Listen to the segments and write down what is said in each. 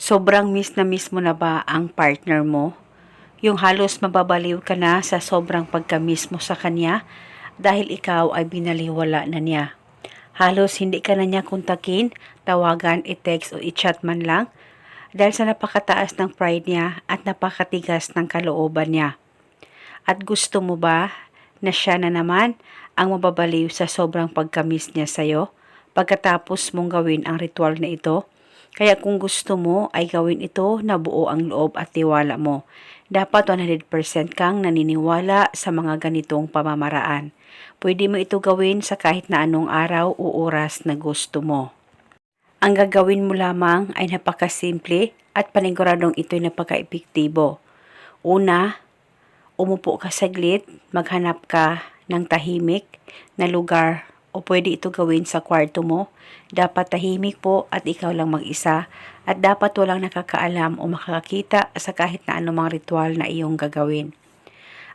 Sobrang miss na miss mo na ba ang partner mo? Yung halos mababaliw ka na sa sobrang pagka-miss mo sa kanya dahil ikaw ay binaliwala na niya. Halos hindi ka na niya kontakin, tawagan, i-text o i-chat man lang dahil sa napakataas ng pride niya at napakatigas ng kalooban niya. At gusto mo ba na siya na naman ang mababaliw sa sobrang pagka-miss niya sa'yo pagkatapos mong gawin ang ritual na ito? Kaya kung gusto mo ay gawin ito na buo ang loob at tiwala mo. Dapat 100% kang naniniwala sa mga ganitong pamamaraan. Pwede mo ito gawin sa kahit na anong araw o oras na gusto mo. Ang gagawin mo lamang ay napakasimple at paniguradong ito'y napaka-epektibo. Una, umupo ka saglit, maghanap ka ng tahimik na lugar o pwede ito gawin sa kwarto mo. Dapat tahimik po at ikaw lang mag-isa at dapat walang nakakaalam o makakakita sa kahit na anumang ritual na iyong gagawin.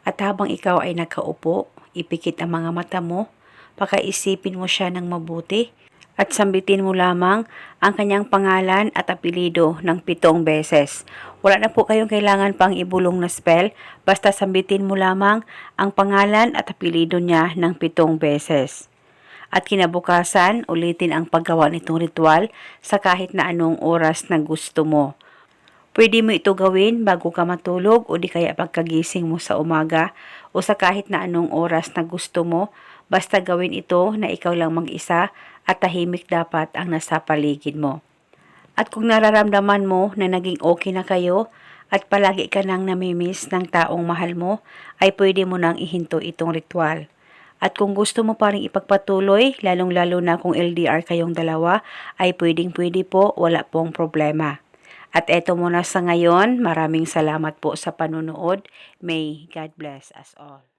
At habang ikaw ay nakaupo, ipikit ang mga mata mo, pakaisipin mo siya ng mabuti at sambitin mo lamang ang kanyang pangalan at apelido ng pitong beses. Wala na po kayong kailangan pang ibulong na spell, basta sambitin mo lamang ang pangalan at apelido niya ng pitong beses. At kinabukasan, ulitin ang paggawa nitong ritual sa kahit na anong oras na gusto mo. Pwede mo ito gawin bago ka matulog o di kaya pagkagising mo sa umaga o sa kahit na anong oras na gusto mo. Basta gawin ito na ikaw lang mag-isa at tahimik dapat ang nasa paligid mo. At kung nararamdaman mo na naging okay na kayo at palagi ka nang namimiss ng taong mahal mo, ay pwede mo nang ihinto itong ritual. At kung gusto mo pa rin ipagpatuloy, lalong-lalo na kung LDR kayong dalawa, ay pwedeng-pwede po, wala pong problema. At eto muna sa ngayon, maraming salamat po sa panunood. May God bless us all.